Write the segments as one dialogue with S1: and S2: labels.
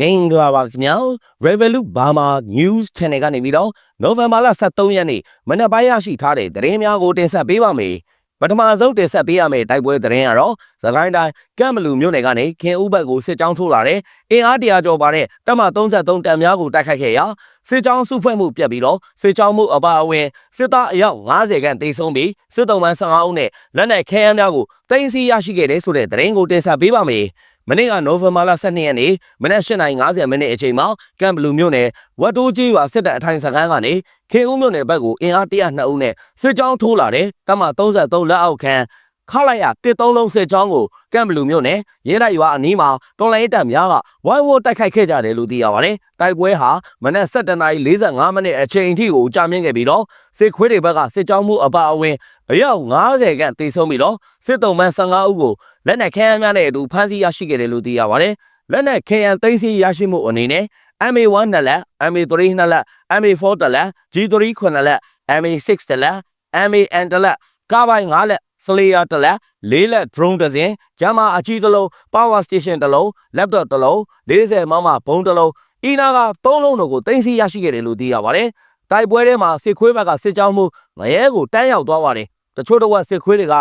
S1: မင်္ဂလာပါခင်ဗျာ Revolut Burma News Channel ကနေပြီးတော့နိုဝင်ဘာလ23ရက်နေ့မနက်ပိုင်းရရှိထားတဲ့သတင်းများကိုတင်ဆက်ပေးပါမယ်ပထမဆုံးတင်ဆက်ပေးရမယ့်တိုက်ပွဲသတင်းကတော့သခိုင်းတိုင်းကမ်ဘလူမြို့နယ်ကနေခင်ဦးဘက်ကိုစစ်ကြောင်းထိုးလာတဲ့အင်အားတရာကျော်ပါတဲ့တပ်မ33တန်များကိုတိုက်ခိုက်ခဲ့ရာစစ်ကြောင်းစုဖွဲ့မှုပြတ်ပြီးတော့စစ်ကြောင်းမှုအပါအဝင်စစ်သားအယောက်90ခန့်တေဆုံးပြီးစစ်တုံးပန်း15ဦးနဲ့လက်နက်ခဲယမ်းများကိုတင်စီရရှိခဲ့တဲ့ဆိုတဲ့သတင်းကိုတင်ဆက်ပေးပါမယ် မနေ့ကနိုဝင်ဘာလ12ရက်နေ့မနက်8:50မိနစ်အချိန်မှာကမ်ဘလူမြို့နယ်ဝတ်တိုးကြီးရွာစစ်တပ်အထိုင်စခန်းကနေခေဦးမြို့နယ်ဘက်ကိုအင်အား102ဦးနဲ့စစ်ကြောင်းထိုးလာတဲ့တမ33လက်အောက်ခံ ခလိုက်ရတစ်လုံးစစ်ကြောင်းကိုကမ်ဘလူမြို့နယ်ရဲတိုက်ရွာအနီးမှာတော်လိုင်းတပ်များကဝိုင်းဝန်းတိုက်ခိုက်ခဲ့ကြတယ်လို့သိရပါတယ်။တိုက်ပွဲဟာမနက်7:45မိနစ်အချိန်အထိကိုကြာမြင့်ခဲ့ပြီးတော့စစ်ခွေးတွေဘက်ကစစ်ကြောင်းမှုအပါအဝင်အယောက်90ခန့်တေဆုံးပြီးတော့စစ်တုံးမန်း15ဦးကိုလက်နက်ခဲယမ်းများနဲ့အတူဖမ်းဆီးရရှိခဲ့တယ်လို့သိရပါတယ်။လက်နက်ခဲယမ်းသိမ်းဆည်းရရှိမှုအနေနဲ့ MA1 နှစ်လက် MA3 နှစ်လက် MA4 တစ်လက် G3 ခုနှစ်လက် MA6 တစ်လက် MAN တစ်လက် ကားပိုင်း၅လက်စလေယာတစ်လက်၄လက် drone တစ်စင်းဂျမ်မာအကြီးတစ်လုံး power station တစ်လုံး laptop တစ်လုံး40မမဘုံတစ်လုံးအီနာက၃လုံးတို့ကိုတင်စီရရှိခဲ့တယ်လို့သိရပါတယ်။တိုက်ပွဲထဲမှာစစ်ခွေးဘက်ကစစ်ကြောင်းမှုငရဲကိုတန်းရောက်သွားပါတယ်။တချို့တော့စစ်ခွေးတွေက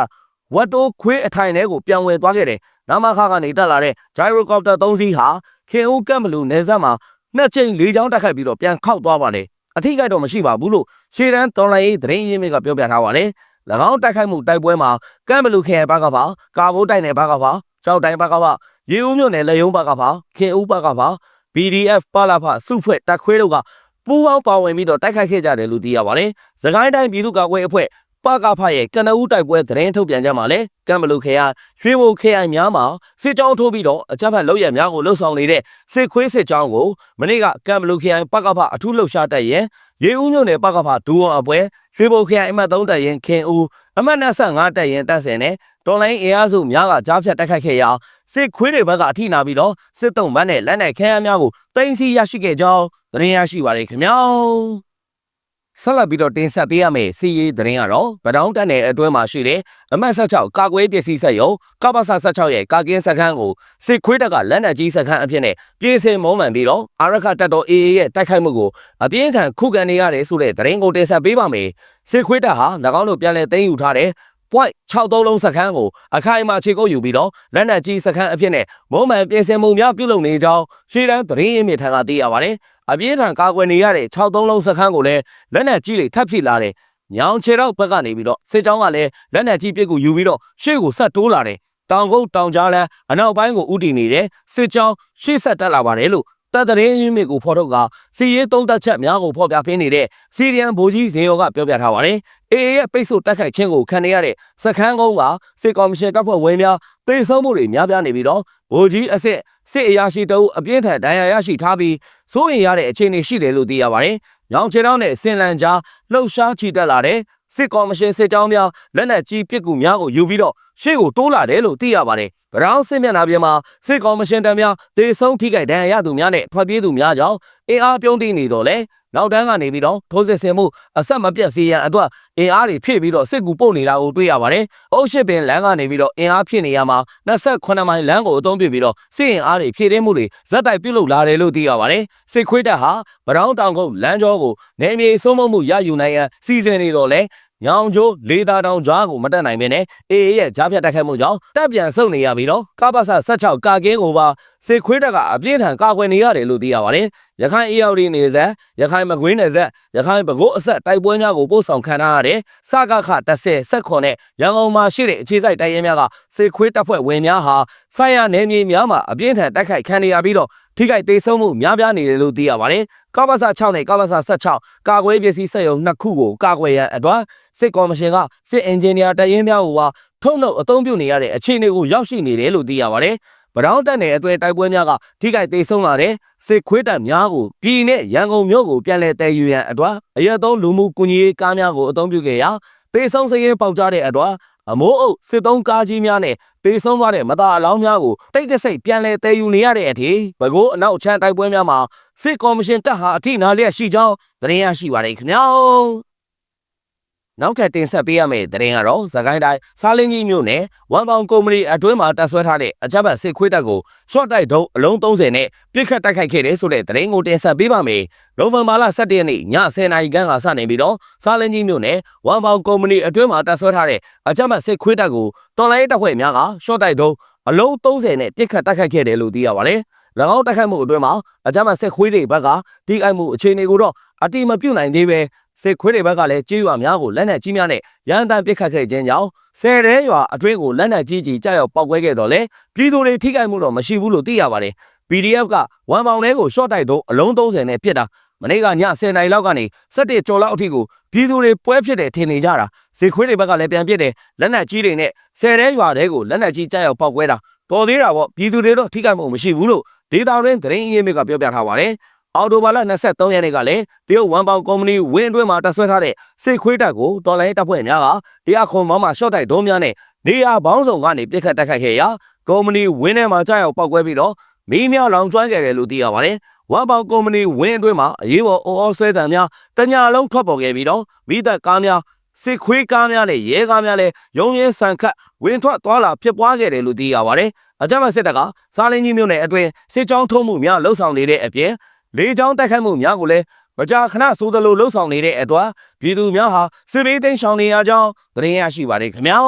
S1: ဝတ်တိုးခွေးအထိုင်ထဲကိုပြန်ဝယ်သွားခဲ့တယ်။နာမခကနေတက်လာတဲ့ gyrocopter 3စီးဟာခင်ဦးကမ်ဘလူနယ်စပ်မှာနှစ်ချိန်လေးချောင်းတက်ခတ်ပြီးတော့ပြန်ခောက်သွားပါတယ်။အထိကိတော့မရှိပါဘူးလို့ရှေ့တန်းတော်လိုင်းရေးသတင်းရင်းမြစ်ကပြောပြထားပါတယ်။၎ င်းတိုက်ခိုက်မှုတိုက်ပွဲမှာကမ်ဘလူခင်ဘက်ကပါကာဘိုးတိုင်နယ်ဘက်ကပါကြောက်တိုင်ဘက်ကပါရေဦးမြို့နယ်လက်ယုံဘက်ကပါခင်ဦးဘက်ကပါ BDF ပါလာဖစုဖွဲ့တက်ခွေးတို့ကပူးပေါင်းပါဝင်ပြီးတော့တိုက်ခိုက်ခဲ့ကြတယ်လို့သိရပါတယ်။သခိုင်းတိုင်းပြည်သူ့ကာကွယ်အဖွဲ့ပကဖရဲ့ကနဦးတိုက်ပွဲသတင်းထုတ်ပြန်ကြမှာလဲကမ်ဘလူခေယရွှေဘိုခေယများမှာစစ်ကြောင်းထိုးပြီးတော့အကြမ်းဖက်လုပ်ရများကိုလှုပ်ဆောင်နေတဲ့စစ်ခွေးစစ်ကြောင်းကိုမနေ့ကကမ်ဘလူခေယပကဖအထူးလှုပ်ရှားတက်ရင် ရေဦးမြို့နယ်ပကဖဒူဝံအပွဲရွှေဘိုခေယအမှတ်3တက်ရင်ခင်ဦးအမှတ်25တက်ရင်တက်စင်နဲ့တော်လိုင်းအင်အားစုများကကြားဖြတ်တိုက်ခိုက်ခဲ့ရာစစ်ခွေးတွေဘက်ကအထိနာပြီးတော့စစ်တုံးဘန်းနဲ့လက်နက်ခဲယမ်းများကိုတင်စီရရှိခဲ့ကြောင်းသတင်းရရှိပါတယ်ခင်ဗျာ ဆက်လက်ပြီးတော့တင်ဆက်ပေးရမယ့်စီးရေးသတင်းကတော့ဗဒေါင်းတက်နယ်အတွင်းမှာရှိတဲ့အမှတ်16ကာကွယ်ပစ္စည်းဆက်ရုံကပ္ပစ16ရဲ့ကာကင်းစခန်းကိုစစ်ခွေးတပ်ကလက်နက်ကြီးစခန်းအဖြစ်နဲ့ပြည်စင်မုံမှန်ပြီးတော့အာရခတပ်တော် AA ရဲ့တိုက်ခိုက်မှုကိုအပြင်းထန်ခုခံနေရတယ်ဆိုတဲ့သတင်းကိုတင်ဆက်ပေးပါမယ်စစ်ခွေးတပ်ဟာ၎င်းတို့ပြန်လည်သိမ်းယူထားတဲ့ point 63လုံးစခန်းကိုအခိုင်အမာခြေကုပ်ယူပြီးတော့လက်နက်ကြီးစခန်းအဖြစ်နဲ့မုံမှန်ပြင်ဆင်မှုများပြုလုပ်နေကြောင်းရှေ့တန်းသတင်းရင်းမြစ်ထံကသိရပါတယ်။ အပြင်းထန်ကာကွယ်နေရတဲ့63လုံးစခန်းကိုလည်းလက်နက်ကြီးတွေထပ်ဖြစ်လာတယ်။ညောင်ခြေတော့ဘက်ကနေပြီးတော့စစ်ကြောင်းကလည်းလက်နက်ကြီးပစ်ကူယူပြီးတော့ရှေ့ကိုဆက်တိုးလာတယ်။တောင်ကုန်းတောင်ကြားလန်းအနောက်ပိုင်းကိုဥတီနေတယ်။စစ်ကြောင်းရှေ့ဆက်တက်လာပါတယ်လို့ တပ်တရင်ရင်းမြစ်ကိုဖော်ထုတ်ကစီရေးသုံးသက်ချက်များကိုဖော်ပြပေးနေတဲ့စီရီယန်ဗိုလ်ကြီးဇင်ယောကပြောပြထားပါတယ်။ AA ရဲ့ပိတ်ဆို့တိုက်ခိုက်ခြင်းကိုခံနေရတဲ့စခန်းကုန်းကစစ်ကော်မရှင်တပ်ဖွဲ့ဝင်များတေဆုံးမှုတွေများပြားနေပြီးတော့ဗိုလ်ကြီးအစ်စ်စစ်အရာရှိတအုပ်အပြင်းထန်ဒဏ်ရာရရှိထားပြီးစိုးရင်ရတဲ့အခြေအနေရှိတယ်လို့သိရပါတယ်။ညောင်ချေတောင်းနဲ့စင်လန်ကြားလှုပ်ရှားချီတက်လာတဲ့ စစ်ကော်မရှင်စစ်ကြောင်းများလက်နက်ကြီးပစ်ကူများကိုယူပြီးတော့ရှေ့ကိုတိုးလာတယ်လို့သိရပါတယ်။ဗရောင်းစစ်မျက်နှာပြင်မှာစစ်ကော်မရှင်တမ်းများဒေဆုံးထိခိုက်ဒဏ်ရာရသူများနဲ့ထွက်ပြေးသူများကြောင့်အင်အားပြုံးတည်နေတော့လေ နောက်တန်းကနေပြီးတော့ထိုးစစ်ဆင်မှုအဆက်မပြတ်စီရန်အတွက်အင်အားတွေဖြည့်ပြီးတော့စစ်ကူပို့နေတာကိုတွေ့ရပါတယ်။အုပ်ရှစ်ပင်လမ်းကနေပြီးတော့အင်အားဖြည့်နေရမှာ28မိုင်လမ်းကိုအသုံးပြုပြီးတော့စစ်အင်အားတွေဖြည့်တင်းမှုတွေဇက်တိုက်ပြုလုပ်လာတယ်လို့သိရပါတယ်။စစ်ခွေးတပ်ဟာဗရောင်းတောင်ကုန်းလမ်းကျောကိုနေမြေစိုးမိုးမှုရယူနိုင်ရန်စီစဉ်နေတော့လေညောင်ကျိုးလေးသားတောင်ကြားကိုမတက်နိုင်ပင်နဲ့အေအေရဲ့ကြားဖြတ်တိုက်ခိုက်မှုကြောင့်တပ်ပြန်ဆုတ်နေရပြီးတော့ကပ္ပစ16ကာကင်းကိုပါစစ်ခွေးတပ်ကအပြင်းထန်ကာကွယ်နေရတယ်လို့သိရပါတယ်။ရခိုင်အေယော်ဒီနေဆက်ရခိုင်မကွေးနယ်ဆက်ရခိုင်ပဲခူးအဆက်တိုက်ပွဲများကိုပို့ဆောင်ခံထားရတဲ့စကခ30ဆက်ခွန်နဲ့ရန်ကုန်မှာရှိတဲ့အခြေစိုက်တိုက်ရဲများကစစ်ခွေးတပ်ဖွဲ့ဝင်များဟာဆိုင်ရနယ်မြေများမှာအပြင်းထန်တိုက်ခိုက်ခံနေရပြီးတော့ထိခိုက်ဒေဆုံးမှုများပြားနေတယ်လို့သိရပါတယ်။ကပ္ပစ6နဲ့ကပ္ပစ16ကာကွယ်ပစ္စည်းစက်ရုံနှစ်ခုကိုကာကွယ်ရန်အတွက်စစ်ကော်မရှင်ကစစ်အင်ဂျင်နီယာတရင်များကိုပါထုတ်လုပ်အသုံးပြုနေရတဲ့အခြေအနေကိုရောက်ရှိနေတယ်လို့သိရပါတယ်။ဗ ရောင်းတက်နယ်အတွဲတိုက်ပွဲများကထိခိုက်ဒေဆုံးလာတဲ့စစ်ခွေးတပ်များကိုပြည်နဲ့ရန်ကုန်မြို့ကိုပြန်လည်တည်ယူရန်အတွက်အရက်သုံးလူမှုကွန်ရက်ကားများကိုအသုံးပြုခဲ့ရာပေဆုံးစရင်ပေါက်ကြားတဲ့အတွက်အမိုးအုပ်စစ်သုံးကားကြီးများနဲ့ပေဆုံးသွားတဲ့မသားအလောင်းများကိုတိတ်တဆိတ်ပြန်လည်တည်ယူနေရတဲ့အထိဘကိုးအနောက်ချမ်းတိုက်ပွဲများမှာစစ်ကော်မရှင်တပ်ဟာအထိနာလျက်ရှိကြောင်းသတင်းရရှိပါတယ်ခင်ဗျာ နောက်ထပ်တင်ဆက်ပေးရမယ့်သတင်းကတော့သခိုင်းတိုင်းစားလင်းကြီးမြို့နယ်ဝမ်ပေါင်ကုမ္ပဏီအတွင်းမှာတပ်ဆွဲထားတဲ့အကြမ်းဖက်စစ်ခွေးတပ်ကို short တိုက်ဒုံးအလုံး30နဲ့ပြစ်ခတ်တိုက်ခိုက်ခဲ့တဲ့ဆိုတဲ့သတင်းကိုတင်ဆက်ပေးပါမယ်။နိုဝင်ဘာလ17ရက်နေ့ည10:00နာရီခန့်ကစနေပြီးတော့စားလင်းကြီးမြို့နယ်ဝမ်ပေါင်ကုမ္ပဏီအတွင်းမှာတပ်ဆွဲထားတဲ့အကြမ်းဖက်စစ်ခွေးတပ်ကိုတော်လိုင်းတပ်ဖွဲ့များက short တိုက်ဒုံးအလုံး30နဲ့ပြစ်ခတ်တိုက်ခိုက်ခဲ့တယ်လို့သိရပါတယ်။၎ င်းတိုက်ခိုက်မှုအတွင်းမှာအကြမ်းဖက်စစ်ခွေးတွေဘက်ကတိအိုက်မှုအခြေအနေကိုတော့အတိမပြုတ်နိုင်သေးပဲစစ်ခွေးတွေဘက်ကလည်းကြေးရွာများကိုလက်နက်ကြီးများနဲ့ရန်တမ်းပစ်ခတ်ခဲ့ခြင်းကြောင့်ဆယ်ရဲရွာအတွင်းကိုလက်နက်ကြီးကြီးကြောက်ရောက်ပောက်ကွဲခဲ့တော့လေပြည်သူတွေထိခိုက်မှုတော့မရှိဘူးလို့သိရပါတယ် PDF ကဝမ်ပေါင်လေးကို short တိုက်တော့အလုံး30နဲ့ပြစ်တာမနေ့ကည10နာရီလောက်ကနေ17ကျော်လောက်အထိကိုပြည်သူတွေပွဲဖြစ်တယ်ထင်နေကြတာစစ်ခွေးတွေဘက်ကလည်းပြန်ပြစ်တယ်လက်နက်ကြီးတွေနဲ့ဆယ်ရဲရွာတွေကိုလက်နက်ကြီးကြောက်ရောက်ပောက်ကွဲတာတော်သေးတာပေါ့ပြည်သူတွေတော့ထိခိုက်မှုမရှိဘူးလို့ ဒေတာရင်းသတင်းအရင်းမြစ်ကပြောပြထားပါတယ်အော်တိုဘာလ23ရက်နေ့ကလည်းတရုတ်ဝမ်ပေါင်ကုမ္ပဏီဝင်းအတွင်းမှာတပ်ဆွဲထားတဲ့စစ်ခွေးတပ်ကိုတော်လိုင်းတပ်ဖွဲ့များကတရားခွန်မောင်းမှာရှော့တိုက်ဒုံးများနဲ့နေရာပေါင်းစုံကနေပြစ်ခတ်တိုက်ခိုက်ခဲ့ရာကုမ္ပဏီဝင်းထဲမှာကြောက်ရောက်ပောက်ကွဲပြီးတော့မီးများလောင်ကျွမ်းခဲ့တယ်လို့သိရပါတယ်ဝမ်ပေါင်ကုမ္ပဏီဝင်းအတွင်းမှာအရေးပေါ်အော်အော်ဆွဲတံများတညာလုံးထွက်ပေါ်ခဲ့ပြီးတော့မိသက်ကားများ စစ်ခွေးကားများနဲ့ရဲကားများလည်းရုံရဲဆန်ခတ်ဝင်ထွက်သွားလာဖြစ်ပွားခဲ့တယ်လို့သိရပါတယ်အကြမ်းဖက်စစ်တပ်ကစားလင်းကြီးမြို့နယ်အတွင်းစစ်ကြောင်းထုံးမှုများလှုပ်ဆောင်နေတဲ့အပြင်လေကြောင်းတိုက်ခိုက်မှုများကိုလည်းမကြာခဏဆိုသလိုလှုပ်ဆောင်နေတဲ့အတွက်ပြည်သူများဟာစစ်ဘေးသိမ်းရှောင်နေရကြောင်းသတင်းရရှိပါတယ်ခင်ဗျာ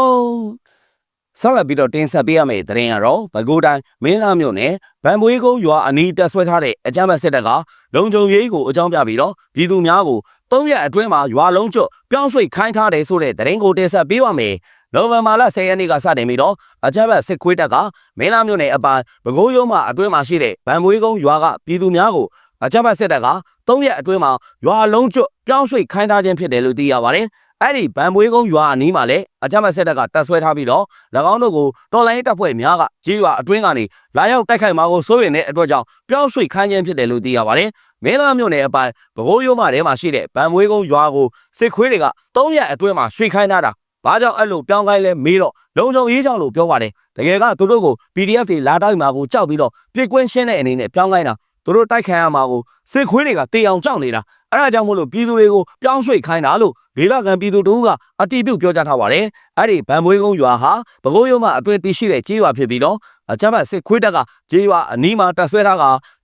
S1: ဆက်လက်ပြီးတော့တင်ဆက်ပေးရမယ့်သတင်းကတော့ဘကိုးတိုင်းမင်းလာမြို့နယ်ဗန်မွေးကုန်းရွာအနီးတက်ဆွဲထားတဲ့အကြမ်းဖက်စစ်တပ်ကလုံခြုံရေးကိုအကြောင်းပြပြီးတော့ပြည်သူများကို ၃ရက်အတွင်းမှာရွာလုံးကျွတ်ပြောင်းရွှေ့ခိုင်းထားတယ်ဆိုတဲ့သတင်းကိုတင်ဆက်ပေးပါမယ်နိုဝင်ဘာလ10ရက်နေ့ကစတင်ပြီးတော့အကြမ်းဖက်စစ်ခွေးတပ်ကမင်းလာမြို့နယ်အပိုင်းဘကိုးရုံးမှာအတွင်းမှာရှိတဲ့ဗန်မွေးကုန်းရွာကပြည်သူများကိုအကြမ်းဖက်စစ်တပ်က၃ရက်အတွင်းမှာရွာလုံးကျွတ်ပြောင်းရွှေ့ခိုင်းထားခြင်းဖြစ်တယ်လို့သိရပါတယ် အဲ့ဒီဗန်မွေးကုန်းရွာအနီးမှာလည်းအကြမ်းဖက်စစ်တပ်ကတပ်ဆွဲထားပြီးတော့၎င်းတို့ကိုတော်လိုင်းတပ်ဖွဲ့များကကြေးရွာအတွင်းကနေလာရောက်တိုက်ခိုက်မှာကိုစိုးရိမ်တဲ့အတွက်ကြောင့်ပြောင်းရွှေ့ခိုင်းခြင်းဖြစ်တယ်လို့သိရပါတယ်။မင်းလာမြို့နယ်အပိုင်းဗကိုးရိုးမထဲမှာရှိတဲ့ဗန်မွေးကုန်းရွာကိုစစ်ခွေးတွေက၃ရက်အတွင်းမှာရွှေ့ခိုင်းထားတာ။ဘာကြောင့်အဲ့လိုပြောင်းခိုင်းလဲမေးတော့လုံခြုံရေးကြောင့်လို့ပြောပါတယ်။တကယ်ကသူတို့ကို PDF တွေလာတိုက်မှာကိုကြောက်ပြီးတော့ပြစ်ကွင်းရှင်းတဲ့အနေနဲ့ပြောင်းခိုင်းတာ သူတို့တိုက်ခံရမှာကိုစစ်ခွေးတွေကတေအောင်ကြောက်နေတာ။အဲ့ဒါကြောင့်မို့လို့ပြည်သူတွေကိုပြောင်းရွှေ့ခိုင်းတာလို့ဒေသခံပြည်သူတို့ကအတိပြုပြောကြားထားပါတယ်။အဲ့ဒီဗန်မွေးကုန်းရွာဟာပဲခူးရုံးမှာအတွင်းတည်ရှိတဲ့ကြေးရွာဖြစ်ပြီးတော့အကြမ်းဖက်စစ်ခွေးတပ်ကကြေးရွာအနီးမှာတပ်ဆွဲထားက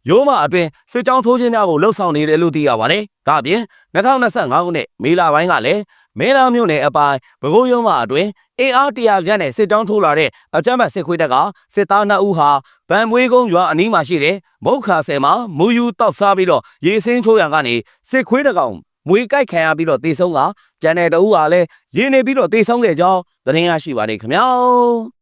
S1: ရုံးမအတွင်းစစ်ကြောင်းထိုးခြင်းများကိုလှုပ်ဆောင်နေတယ်လို့သိရပါတယ်။ဒါ့အပြင်2025ခုနှစ်မေလပိုင်းကလည်း မဲလာမြို့နယ်အပိုင်းပဲခူးရုံးမအတွင်းအင်အားတရာခန့်နဲ့စစ်ကြောင်းထိုးလာတဲ့အကြမ်းဖက်စစ်ခွေးတပ်ကစစ်သား2ဦးဟာဗန်မွေးကုန်းရွာအနီးမှာရှိတဲ့မုတ်ခါဆယ်မှာမူယူတောက်စားပြီးတော့ရေစင်းချိုးရံကနေစစ်ခွေးတကောင်မွေကြိုက်ခံရပြီးတော့တေဆုံးကကျန်တဲ့တအူးကလည်းရင်းနေပြီးတော့တေဆုံးခဲ့ကြောင်းသတင်းရရှိပါတယ်ခင်ဗျာ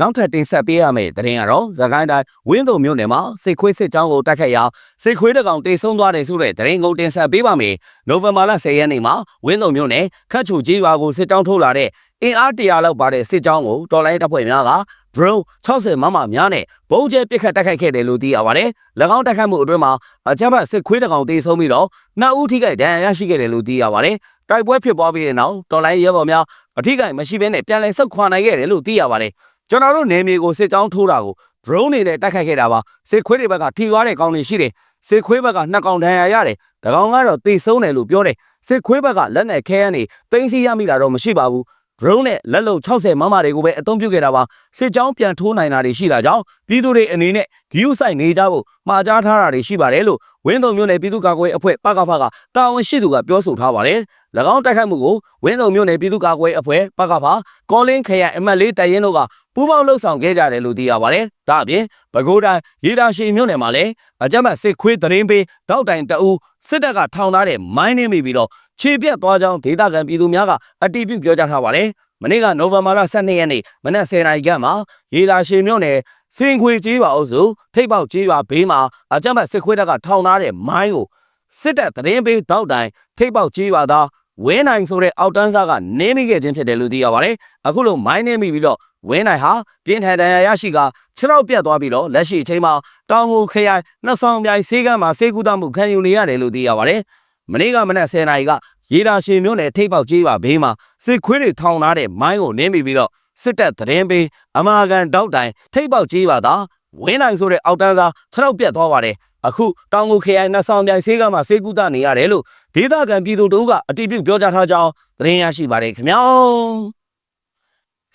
S1: နောက်ထပ်တင်ဆက်ပေးရမယ့်သတင်းကတော့သခိုင်းတိုင်းဝင်းတုံမြို့နယ်မှာစစ်ခွေးစစ်ကြောင်းကိုတိုက်ခတ်ရာစစ်ခွေးတကောင်တေဆုံးသွားတယ်ဆိုတဲ့သတင်းကိုတင်ဆက်ပေးပါမယ်။နိုဝင်ဘာလ10ရက်နေ့မှာဝင်းတုံမြို့နယ်ခတ်ချူကြီးရွာကိုစစ်ကြောင်းထိုးလာတဲ့အင်အားတရာလောက်ပါတဲ့စစ်ကြောင်းကိုတော်လိုင်းတပ်ဖွဲ့များက drone 60မမများနဲ့ဘုံကျဲပစ်ခတ်တိုက်ခိုက်ခဲ့တယ်လို့သိရပါတယ်။၎င်းတိုက်ခိုက်မှုအတွင်းမှာအကြမ်းဖက်စစ်ခွေးတကောင်တေဆုံးပြီးတော့နှစ်ဦးထိခိုက်ဒဏ်ရာရရှိခဲ့တယ်လို့သိရပါတယ်။တိုက်ပွဲဖြစ်ပွားပြီးတဲ့နောက်တော်လိုင်းရဲဘော်များအထိခိုက်မရှိဘဲနဲ့ပြန်လည်ဆုတ်ခွာနိုင်ခဲ့တယ်လို့သိရပါတယ်။ ကျွန်တော်တို့နေမြေကိုစစ်ကြောင်းထိုးတာကို drone တွေနဲ့တိုက်ခိုက်ခဲ့တာပါစစ်ခွေးတွေဘက်ကထိသွားတဲ့ကောင်းတွေရှိတယ်စစ်ခွေးဘက်ကနှစ်ကောင်ဒဏ်ရာရတယ်ဒါကောင်ကတော့တေဆုံးတယ်လို့ပြောတယ်စစ်ခွေးဘက်ကလက်နဲ့ခဲရန်နေတင်းစီရမိတာတော့မရှိပါဘူး drone နဲ့လက်လုံ60မမတွေကိုပဲအသုံးပြုခဲ့တာပါစစ်ကြောင်းပြန်ထိုးနိုင်တာတွေရှိတာကြောင့်ပြည်သူတွေအနေနဲ့ဂီယူဆိုင်နေကြဖို့မှာကြားထားတာတွေရှိပါတယ်လို့ဝင်းတုံမြို့နယ်ပြည်သူ့ကာကွယ်ရေးအဖွဲ့ပကဖကတာဝန်ရှိသူကပြောဆိုထားပါတယ်၎င်းတိုက်ခိုက်မှုကိုဝင်းတုံမြို့နယ်ပြည်သူ့ကာကွယ်ရေးအဖွဲ့ပကဖကောလင်းခရိုင်အမတ်လေးတရင်တို့ကပူးပေါင်းလှုပ်ဆောင်ခဲ့ကြတယ်လို့သိရပါတယ်ဒါအပြင်ပဲခူးတိုင်းရေတာရှိမြို့နယ်မှာလည်းအကြမ်းဖက်စစ်ခွေးသတင်းပေးတောက်တိုင်တအူး စစ်တပ်ကထောင်ထားတဲ့မိုင်းနှင်းမိပြီးတော့ခြေပြက်သွားကြောင်းဒေသခံပြည်သူများကအတိပြုပြောကြားထားပါတယ်မနေ့ကနိုဝင်ဘာလ12ရက်နေ့မနက်10:00နာရီခန့်မှာရေလာရှည်မြို့နယ်စင်ခွေကြီးပါအုပ်စုထိပ်ပေါက်ကြီးပါဘေးမှာအကြမ်းဖက်စစ်ခွေးတပ်ကထောင်ထားတဲ့မိုင်းကိုစစ်တပ်သတင်းပေးတောက်တိုင်ထိပ်ပေါက်ကြီးပါသား ဝင်းနိုင်ဆိုတဲ့အောက်တန်းစားကနင်းမိခဲ့ခြင်းဖြစ်တယ်လို့သိရပါတယ်အခုလိုမိုင်းနင်းမိပြီးတော့ဝင်းနိုင်ဟာပြင်းထန်ဒဏ်ရာရရှိကခြေထောက်ပြတ်သွားပြီးတော့လက်ရှိအချိန်မှာတောင်ငူခရိုင်နှစ်ဆောင်ပြိုင်ဆေးကမ်းမှာဆေးကုသမှုခံယူနေရတယ်လို့သိရပါတယ်မနေ့ကမနက်10:00နာရီကရေတာရှင်မြို့နယ်ထိပ်ပေါက်ကြီးပါဘေးမှာစစ်ခွေးတွေထောင်ထားတဲ့မိုင်းကိုနင်းမိပြီးတော့စစ်တပ်သတင်းပေးအမာကန်တောက်တိုင်ထိပ်ပေါက်ကြီးပါသာဝင်းနိုင်ဆိုတဲ့အောက်တန်းစားခြေထောက်ပြတ်သွားပါတယ် အခုတောင်ကို KI နှစ်ဆောင်ပြိုင်ဆေးကမှဆေးကုသနေရတယ်လို့ဒေသခံပြည်သူတို့ကအတိပြုပြောကြားထားကြောင်းသတင်းရရှိပါတယ်ခင်ဗျာ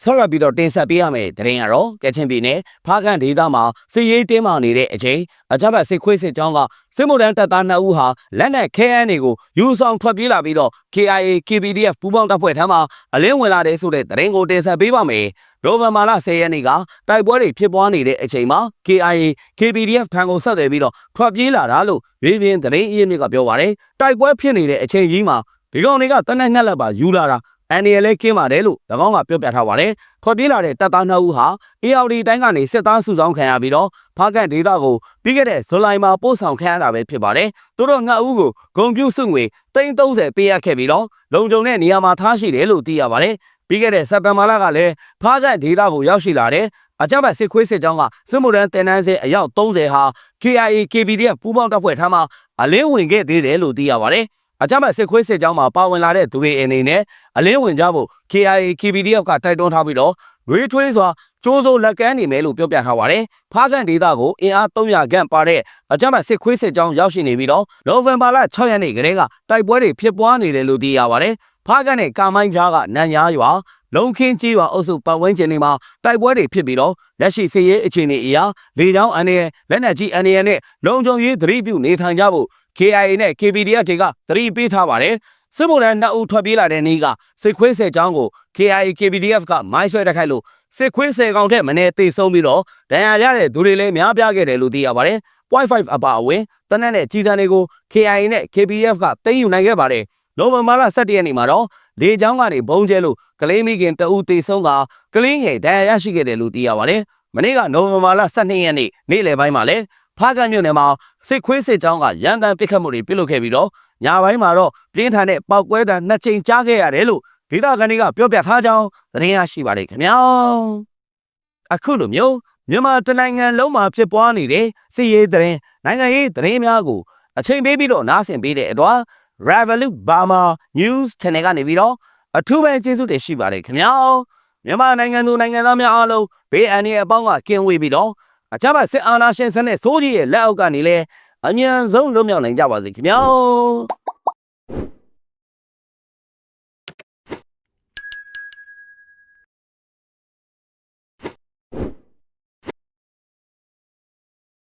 S1: ဆောရပြီးတော့တင်ဆက်ပေးရမယ့်သတင်းကတော့ကချင်ပြည်နယ်ဖားကန်ဒေသမှာစစ်ရေးတင်းမာနေတဲ့အချိန်အကြမ်းဖက်စစ်ခွေးစစ်ကြောင်းကစစ်မှုထမ်းတပ်သား2ဦးဟာလက်နက်ခဲယမ်းတွေကိုယူဆောင်ထွက်ပြေးလာပြီးတော့ KIA KPDF ပူးပေါင်းတပ်ဖွဲ့ထမ်းမှာအလင်းဝင်လာတဲ့ဆိုတဲ့သတင်းကိုတင်ဆက်ပေးပါမယ်။နိုဝင်ဘာလ10ရက်နေ့ကတိုက်ပွဲတွေဖြစ်ပွားနေတဲ့အချိန်မှာ KIA KPDF ထံကိုဆက်သွယ်ပြီးတော့ထွက်ပြေးလာတာလို့ဝေးပြင်းသတင်းအရင်းမြစ်ကပြောပါတယ်။တိုက်ပွဲဖြစ်နေတဲ့အချိန်ကြီးမှာဒီကောင်တွေကတနက်နှက်လက်ပါယူလာတာ အန်ဒီရလဲကင်းပါတယ်လို့၎င်းကပြောပြထားပါတယ်။ထွက်ပြေးလာတဲ့တပ်သား2ဦးဟာ ARD တိုင်းကနေစစ်သားစုဆောင်းခံရပြီးတော့ဖားကန်ဒေသကိုပြီးခဲ့တဲ့ဇူလိုင်မှာပို့ဆောင်ခံရတာပဲဖြစ်ပါတယ်။သူတို့2ဦးကိုဂုံပြူစုငွေ330ပေးရခဲ့ပြီးတော့လုံခြုံတဲ့နေရာမှာထားရှိတယ်လို့သိရပါတယ်။ပြီးခဲ့တဲ့စက်တင်ဘာလကလည်းဖားကန်ဒေသကိုရောက်ရှိလာတဲ့အကြမ်းဖက်စစ်ခွေးစစ်ကြောင်းကစစ်မှုထမ်းတင်နန်းစဲအယောက်30ဟာ KIA KPDF ပူးပေါင်းတပ်ဖွဲ့ထမ်းမှာအလင်းဝင်ခဲ့သေးတယ်လို့သိရပါတယ်။ အကြမ်းဖက်စစ်ခွေးစစ်ကြောင်းမှာပါဝင်လာတဲ့သူတွေအနေနဲ့အလင်းဝင်ကြဖို့ KIA KPDF ကတိုက်တွန်းထားပြီးတော့ရွေးထွေးစွာကျိုးစိုးလက်ကမ်းနေမယ်လို့ပြောပြထားပါတယ်။ဖားကန်ဒေသကိုအင်အား300ခန့်ပါတဲ့အကြမ်းဖက်စစ်ခွေးစစ်ကြောင်းရောက်ရှိနေပြီးတော့နိုဝင်ဘာလ6ရက်နေ့ကတည်းကတိုက်ပွဲတွေဖြစ်ပွားနေတယ်လို့သိရပါတယ်။ဖားကန်နဲ့ကာမိုင်းကြားကနန်ညာရွာလုံခင်းကြီးရွာအုပ်စုပတ်ဝန်းကျင်တွေမှာတိုက်ပွဲတွေဖြစ်ပြီးတော့လက်ရှိစစ်ရေးအခြေအနေအရလေကြောင်းအန်ရလက်နက်ကြီးအန်ရနဲ့လုံခြုံရေးသတိပြုနေထိုင်ကြဖို့ KIA နဲ့ KPDF တွေကသတိပေးထားပါတယ်။စစ်ဗိုလ်တန်းနှစ်ဦးထွက်ပြေးလာတဲ့နေ့ကစစ်ခွေးဆယ်ချောင်းကို KIA KPDF ကမိုင်းဆွဲတိုက်ခိုက်လို့စစ်ခွေးဆယ်ကောင်ထက်မနည်းသေဆုံးပြီးတော့ဒဏ်ရာရတဲ့သူတွေလည်းများပြားခဲ့တယ်လို့သိရပါတယ်။ .5 အပါအဝင်တနက်နဲ့ကြီးစံတွေကို KIA နဲ့ KPDF ကသိမ်းယူနိုင်ခဲ့ပါတယ်။နိုဝင်ဘာလ17ရက်နေ့မှာတော့လေချောင်းကနေဘုံကျဲလို့ကလေးမိခင်တအူသေဆုံးကကလေးငယ်ဒဏ်ရာရရှိခဲ့တယ်လို့သိရပါတယ်။မနေ့ကနိုဝင်ဘာလ12ရက်နေ့နေ့လယ်ပိုင်းမှာလည်း ဖားကန့်မြို့နယ်မှာစစ်ခွေးစစ်ကြောင်းကရန်တမ်းပစ်ခတ်မှုတွေပြုလုပ်ခဲ့ပြီးတော့ညပိုင်းမှာတော့ပြင်းထန်တဲ့ပောက်ကွဲတံနှစ်ချိန်ကြားခဲ့ရတယ်လို့ဒေသခံတွေကပြောပြထားကြောင်းသတင်းရရှိပါတယ်ခင်ဗျာအခုလိုမျိုးမြန်မာတနိုင်ငံလုံးမှာဖြစ်ပွားနေတဲ့စစ်ရေးသတင်းနိုင်ငံရေးသတင်းများကိုအချိန်ပေးပြီးတော့နားဆင်ပေးတဲ့အတွက် Revolut Burma News Channel ကနေပြီးတော့အထူးပဲကျေးဇူးတင်ရှိပါတယ်ခင်ဗျာမြန်မာနိုင်ငံသူနိုင်ငံသားများအားလုံးဘေးအန္တရာယ်အပေါင်းကကင်းဝေးပြီးတော့ အကြမ်းဖက်စစ်အာဏာရှင်စနစ်စိုးကြီးရဲ့လက်အောက်ကနေလဲအញ្ញံဆုံးလွတ်မြောက်နိုင်ကြပါစေခင်ဗျာ